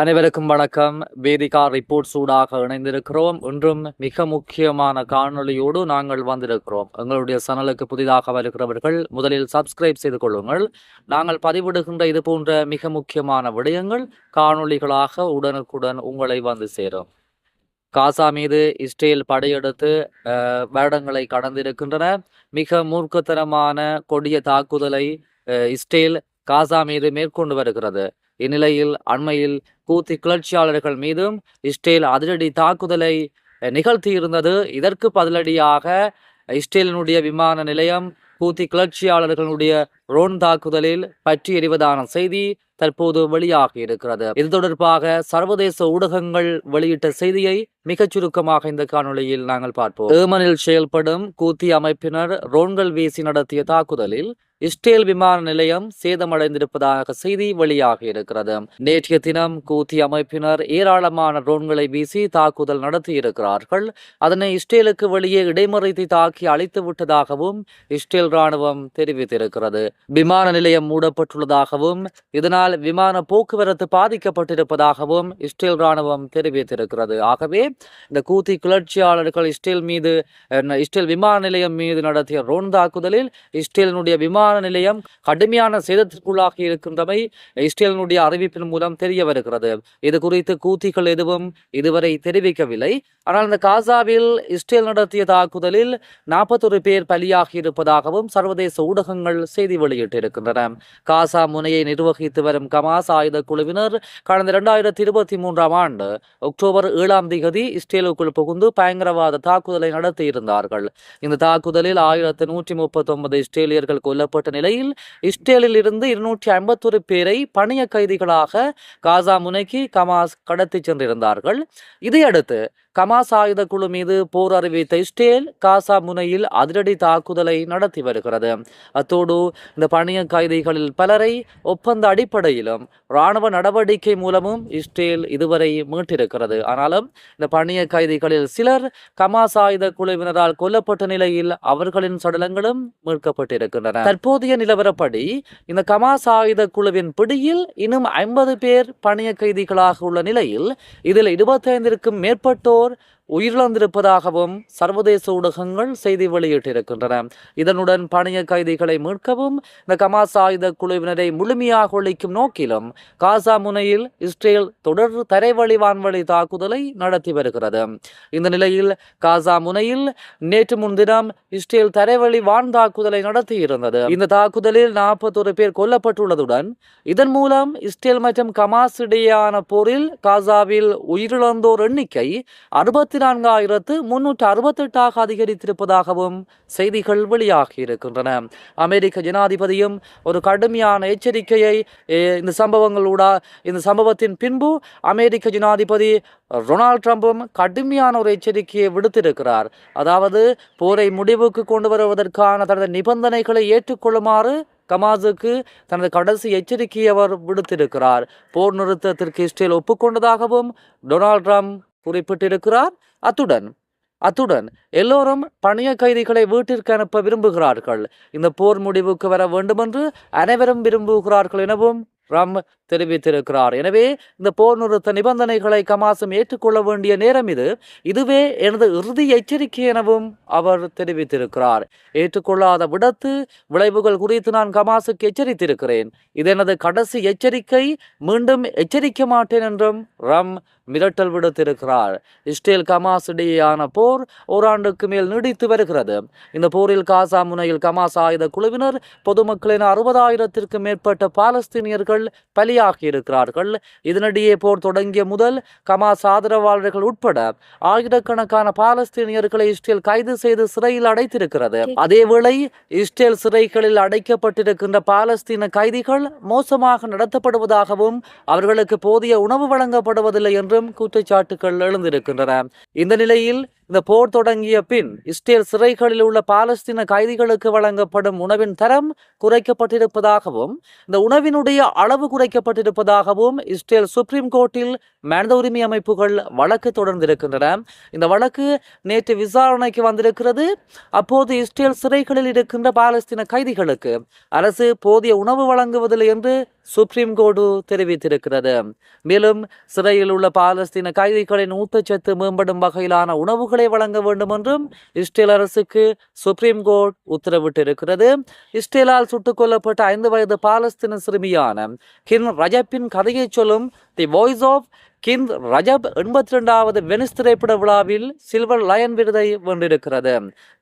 அனைவருக்கும் வணக்கம். வேதிகா ரிப்போர்ட் சூடாக இணைந்திருக்கிறோம். இன்றும் மிக முக்கியமான காணொளியோடு நாங்கள் வந்திருக்கிறோம். எங்களுடைய சேனலுக்கு புதிதாக வருகிறவர்கள் முதலில் சப்ஸ்கிரைப் செய்து கொள்ளுங்கள். நாங்கள் பதிவிடுகின்ற இது போன்ற மிக முக்கியமான விடயங்கள் காணொளிகளாக உடனுக்குடன் உங்களை வந்து சேரும். காசா மீது இஸ்ரேல் படையெடுத்து வருடங்களை கடந்திருக்கின்றன. மிக மூர்க்கத்தனமான கொடிய தாக்குதலை இஸ்ரேல் காசா மீது மேற்கொண்டு வருகிறது. இந்நிலையில் அண்மையில் கூத்தி கிளர்ச்சியாளர்கள் மீதும் இஸ்ரேல் அதிரடி தாக்குதலை நிகழ்த்தியிருந்தது. இதற்கு பதிலடியாக இஸ்ரேலினுடைய விமான நிலையம் கூத்தி கிளர்ச்சியாளர்களுடைய ரோன் தாக்குதலில் பற்றி எறிவதான செய்தி தற்போது வெளியாகி இருக்கிறது. இது தொடர்பாக சர்வதேச ஊடகங்கள் வெளியிட்ட செய்தியை மிகச் சுருக்கமாக இந்த காணொளியில் நாங்கள் பார்ப்போம். ஏமனில் செயல்படும் கூத்தி அமைப்பினர் ரோன்கள் வீசி நடத்திய தாக்குதலில் இஸ்ரேல் விமான நிலையம் சேதமடைந்திருப்பதாக செய்தி வெளியாகி இருக்கிறது. நேற்றைய தினம் கூத்தி அமைப்பினர் ஏராளமான ட்ரோன்களை வீசி தாக்குதல் நடத்தியிருக்கிறார்கள். அதனை இஸ்ரேலுக்கு வெளியே இடைமறித்து தாக்கி அழித்து விட்டதாகவும் இஸ்ரேல் ராணுவம் தெரிவித்திருக்கிறது. விமான நிலையம் மூடப்பட்டுள்ளதாகவும் இதனால் விமான போக்குவரத்து பாதிக்கப்பட்டிருப்பதாகவும் இஸ்ரேல் ராணுவம் தெரிவித்திருக்கிறது. ஆகவே இந்த கூத்தி கிளர்ச்சியாளர்கள் இஸ்ரேல் மீது இஸ்ரேல் விமான நிலையம் மீது நடத்திய ரோன் தாக்குதலில் இஸ்ரேலினுடைய விமான நிலையம் கடுமையான சேதத்திற்குள்ளாகி இருக்கின்றமை இஸ்ரேலினுடைய அறிவிப்பின் மூலம் தெரிய வருகிறது இது குறித்து கூத்திகள் எதுவும் இதுவரை தெரிவிக்கவில்லை. ஆனால் இந்த காசாவில் இஸ்ரேல் நடத்திய தாக்குதலில் நாற்பத்தொரு பேர் பலியாகி இருப்பதாகவும் சர்வதேச ஊடகங்கள் செய்தி வெளியிட்டிருக்கின்றன. காசா முனையை நிர்வகித்து வரும் கமாஸ் ஆயுத குழுவினர் கடந்த இரண்டாயிரத்தி இருபத்தி மூன்றாம் ஆண்டு அக்டோபர் ஏழாம் திகதி இஸ்ரேலுக்குள் புகுந்து பயங்கரவாத தாக்குதலை நடத்தியிருந்தார்கள். இந்த தாக்குதலில் ஆயிரத்து நூற்றி முப்பத்தி ஒன்பது இஸ்ரேலியர்கள் கொல்லப்பட்ட நிலையில் இஸ்ரேலில் இருந்து இருநூற்றி ஐம்பத்தொரு பேரை பணிய கைதிகளாக காசா முனைக்கு கமாஸ் கடத்தி சென்றிருந்தார்கள். இதையடுத்து கமாஸ் ஆயுத குழு மீது போர் அறிவித்த இஸ்ரேல் காசா முனையில் அதிரடி தாக்குதலை நடத்தி வருகிறது. அத்தோடு இந்த பணிய கைதிகளில் பலரை ஒப்பந்த அடிப்படையிலும் இராணுவ நடவடிக்கை மூலமும் இஸ்ரேல் இதுவரை மீட்டிருக்கிறது. ஆனாலும் இந்த பணிய கைதிகளில் சிலர் கமாஸ் ஆயுத குழுவினரால் கொல்லப்பட்ட நிலையில் அவர்களின் சடலங்களும் மீட்கப்பட்டிருக்கின்றன. தற்போதைய நிலவரப்படி இந்த கமாஸ் ஆயுத குழுவின் பிடியில் இன்னும் ஐம்பது பேர் பணிய கைதிகளாக உள்ள நிலையில் இதில் இருபத்தைந்திற்கும் மேற்பட்டோர் உயிரிழந்திருப்பதாகவும் சர்வதேச ஊடகங்கள் செய்தி வெளியிட்டிருக்கின்றன. இதனுடன் பணிய கைதிகளை மீட்கவும் இந்த கமாஸ் ஆயுத குழுவினரை முழுமையாக ஒழிக்கும் நோக்கிலும் காசா முனையில் இஸ்ரேல் தொடர் தரைவழி வான்வழி தாக்குதலை நடத்தி வருகிறது. இந்த நிலையில் காசா முனையில் நேற்று முன்தினம் இஸ்ரேல் தரைவழி வான் தாக்குதலை நடத்தியிருந்தது. இந்த தாக்குதலில் நாற்பத்தொரு பேர் கொல்லப்பட்டுள்ளதுடன் இதன் மூலம் இஸ்ரேல் மற்றும் கமாஸ் இடையேயான போரில் காசாவில் உயிரிழந்தோர் எண்ணிக்கை அறுபத்தி நான்காயிரத்து முன்னூற்று அறுபத்தெட்டாக அதிகரித்திருப்பதாகவும் செய்திகள் வெளியாகி இருக்கின்றன அமெரிக்க ஜனாதிபதியும் ஒரு கடுமையான எச்சரிக்கையை இந்த சம்பவங்களூடா இந்த சம்பவத்தின் பின்பு அமெரிக்க ஜனாதிபதி ரொனால்ட் ட்ரம்பும் கடுமையான ஒரு எச்சரிக்கையை விடுத்திருக்கிறார். அதாவது போரை முடிவுக்கு கொண்டு வருவதற்கான தனது நிபந்தனைகளை ஏற்றுக்கொள்ளுமாறு கமாஸுக்கு தனது கடைசி எச்சரிக்கையை அவர் விடுத்திருக்கிறார். போர் நிறுத்தத்திற்கு இஸ்ரேல் ஒப்புக்கொண்டதாகவும் டொனால்ட் ட்ரம்ப் குறிப்பிட்டிருக்கிறார். அத்துடன் அத்துடன் எல்லோரும் பணிய கைதிகளை வீட்டிற்கு அனுப்ப விரும்புகிறார்கள். இந்த போர் முடிவுக்கு வர வேண்டுமென்று அனைவரும் விரும்புகிறார்கள் எனவும் ரம் தெரிவித்திருக்கிறார். எனவே இந்த போர் நிறுத்த நிபந்தனைகளை கமாசும் ஏற்றுக்கொள்ள வேண்டிய நேரம் இது. இதுவே எனது இறுதி எச்சரிக்கை எனவும் அவர் தெரிவித்திருக்கிறார். ஏற்றுக்கொள்ளாத விடத்து விளைவுகள் குறித்து நான் கமாசுக்கு எச்சரித்திருக்கிறேன். இது எனது கடைசி எச்சரிக்கை. மீண்டும் எச்சரிக்க மாட்டேன் என்றும் ரம் மிரட்டல் விடுத்திருக்கிறார். இஸ்ரேல் கமாஸ் இடையேயான போர் ஓராண்டுக்கு மேல் நீடித்து வருகிறது. இந்த போரில் காசா முனையில் கமாஸ் ஆயுத குழுவினர் பொதுமக்களின் அறுபதாயிரத்திற்கும் மேற்பட்ட பாலஸ்தீனியர்கள் பலி இருக்கிறார்கள். இதனிடையே போர் தொடங்கிய முதல் கமாஸ் ஆதரவாளர்கள் உட்பட ஆயிரக்கணக்கான பாலஸ்தீனியர்களை இஸ்ரேல் கைது செய்து சிறையில் அடைத்திருக்கிறது. அதேவேளை இஸ்ரேல் சிறைகளில் அடைக்கப்பட்டிருக்கின்ற பாலஸ்தீன கைதிகள் மோசமாக நடத்தப்படுவதாகவும் அவர்களுக்கு போதிய உணவு வழங்கப்படுவதில்லை என்றும் குற்றச்சாட்டுகள் எழுந்திருக்கின்றன. இந்த நிலையில் இந்த போர் தொடங்கிய பின் இஸ்ரேல் சிறைகளில் உள்ள பாலஸ்தீன கைதிகளுக்கு வழங்கப்படும் உணவின் தரம் குறைக்கப்பட்டிருப்பதாகவும் இந்த உணவினுடைய அளவு குறைக்கப்பட்டிருப்பதாகவும் இஸ்ரேல் சுப்ரீம் கோர்ட்டில் மனித உரிமை அமைப்புகள் வழக்கு தொடர்ந்திருக்கின்றன. இந்த வழக்கு நேற்று விசாரணைக்கு வந்திருக்கிறது. அப்போது இஸ்ரேல் சிறைகளில் இருக்கின்ற பாலஸ்தீன கைதிகளுக்கு அரசு போதிய உணவு வழங்குவதில்லை என்று சுப்ரீம் கோர்ட்டு தெரிவித்திருக்கிறது. மேலும் சிறையில் உள்ள பாலஸ்தீன கைதிகளின் ஊட்டச்சத்து மேம்படும் வகையிலான உணவுகளை வழங்க வேண்டும் என்றும் இஸ்ரேல் அரசுக்கு சுப்ரீம் கோர்ட் உத்தரவிட்டிருக்கிறது. இஸ்ரேலால் சுட்டுக் கொல்லப்பட்ட ஐந்து வயது பாலஸ்தீன சிறுமியான கின் ரஜப்பின் கதையை சொல்லும் the voice of Hind Rajab எண்பத்தி ரெண்டாவது வெனிஸ் திரைப்பட விழாவில் சில்வர் லயன் விருதை வென்றிருக்கிறது.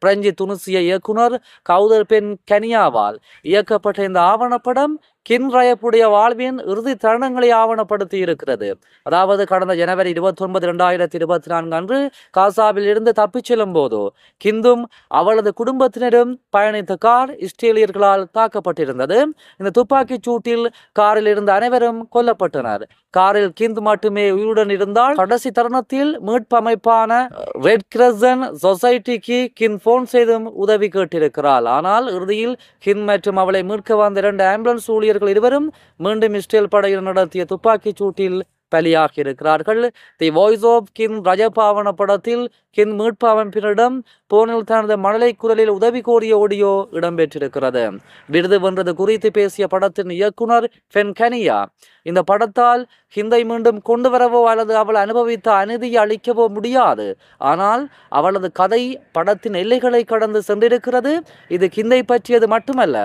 பிரெஞ்சு துனிசிய இயக்குனர் கவுதர் பென் கனியாவால் இயக்கப்பட்ட இந்த ஆவணப்படம் கின் ரயப்புடைய வாழ்வின் இறுதி தருணங்களை ஆவணப்படுத்தி இருக்கிறது அதாவது கடந்த ஜனவரி இருபத்தி ஒன்பது இரண்டாயிரத்தி இருபத்தி நான்கு அன்று காசாவில் இருந்து தப்பிச் செல்லும் போது கிந்தும் அவளது குடும்பத்தினரும் பயணித்த கார் இஸ்ரேலியர்களால் தாக்கப்பட்டிருந்தது. இந்த துப்பாக்கிச் சூட்டில் காரில் இருந்த அனைவரும் கொல்லப்பட்டனர். காரில் கீந்து மட்டுமே உயிருடன் இருந்தால் கடைசி தருணத்தில் மீட்பு அமைப்பான ரெட் கிரசன் சொசைட்டிக்கு கின் போன் செய்தும் உதவி கேட்டிருக்கிறாள். ஆனால் இறுதியில் கின் மற்றும் அவளை மீட்க வந்த இரண்டு ஆம்புலன்ஸ் ஊழியர்கள் இருவரும் மீண்டும் இஸ்ரேல் படையினர் நடத்திய துப்பாக்கிச் சூட்டில் பலியாகி இருக்கிறார்கள் தி வாய்ஸ் ஆஃப் கின் ரஜபாவன படத்தில் கின் மீட்பு அமைப்பினரிடம் போனில் தனது மழலை குரலில் உதவி கோரிய ஆடியோ இடம்பெற்றிருக்கிறது. விருது வென்றது குறித்து பேசிய படத்தின் இயக்குனர் ஃபென் கனியா இந்த படத்தால் ஹிந்தை மீண்டும் கொண்டு வரவோ அல்லது அவள் அனுபவித்த அநீதியை அளிக்கவோ முடியாது. ஆனால் அவளது கதை படத்தின் எல்லைகளை கடந்து சென்றிருக்கிறது. இது ஹிந்தை பற்றியது மட்டுமல்ல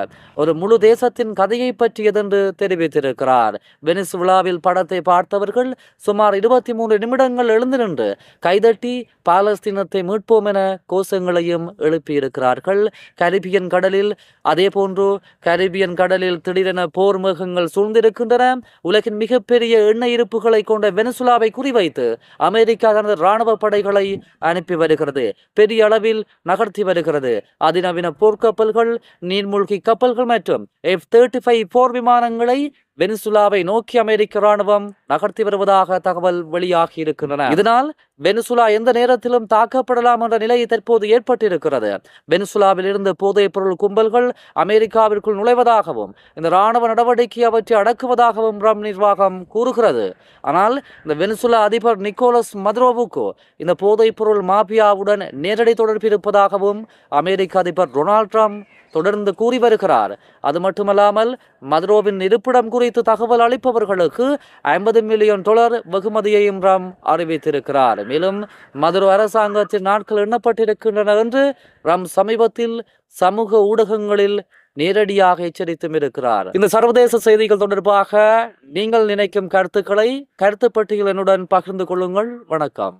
ஒரு முழு தேசத்தின் கதையை பற்றியது என்று தெரிவித்திருக்கிறார். வெனிஸ் விழாவில் படத்தை பார்த்தவர்கள் சுமார் இருபத்தி மூன்று நிமிடங்கள் எழுந்து நின்று கைதட்டி பாலஸ்தீனத்தை மீட்போம் என கோஷங்களையும் எழுப்பியிருக்கிறார்கள். கரிபியன் கடலில் அதே போன்று கரிபியன் கடலில் திடீரென போர் மேகங்கள் சூழ்ந்திருக்கின்றன. உலகின் மிகப்பெரிய எண்ணெய் இருப்புகளை கொண்ட வெனிசுலாவை குறிவைத்து அமெரிக்கா தனது இராணுவ படைகளை அனுப்பி வருகிறது. பெரிய அளவில் நகர்த்தி வருகிறது. அதிநவீன போர்க்கப்பல்கள் நீர்மூழ்கி கப்பல்கள் மற்றும் எஃப் தேர்ட்டி ஃபைவ் போர் விமானங்களை வெனிசுலாவை நோக்கி அமெரிக்க ராணுவம் நகர்த்தி வருவதாக தகவல் வெளியாகி இருக்கின்றன. இதனால் வெனிசுலா எந்த நேரத்திலும் தாக்கப்படலாம் என்ற நிலை தற்போது ஏற்பட்டிருக்கிறது. வெனிசுலாவில் இருந்து போதைப் பொருள் கும்பல்கள் அமெரிக்காவிற்குள் நுழைவதாகவும் இந்த ராணுவ நடவடிக்கை அவற்றை அடக்குவதாகவும் ரம் நிர்வாகம் கூறுகிறது. ஆனால் இந்த வெனிசுலா அதிபர் நிக்கோலஸ் மதுரோவுக்கு இந்த போதைப் பொருள் மாபியாவுடன் நேரடி தொடர்பு இருப்பதாகவும் அமெரிக்க அதிபர் டொனால்ட் ட்ரம்ப் தொடர்ந்து கூறி வருகிறார். அது மட்டுமல்லாமல் மதுரோவின் இருப்பிடம் குறித்து தகவல் அளிப்பவர்களுக்கு ஐம்பது மில்லியன் டாலர் வெகுமதியையும் ராம் அறிவித்திருக்கிறார். மேலும் மதுரோ அரசாங்கத்தின் நாட்கள் எண்ணப்பட்டிருக்கின்றன என்று ராம் சமீபத்தில் சமூக ஊடகங்களில் நேரடியாக எச்சரித்தும் இருக்கிறார். இந்த சர்வதேச செய்திகள் தொடர்பாக நீங்கள் நினைக்கும் கருத்துக்களை கருத்து பட்டியல் என்னுடன் பகிர்ந்து கொள்ளுங்கள். வணக்கம்.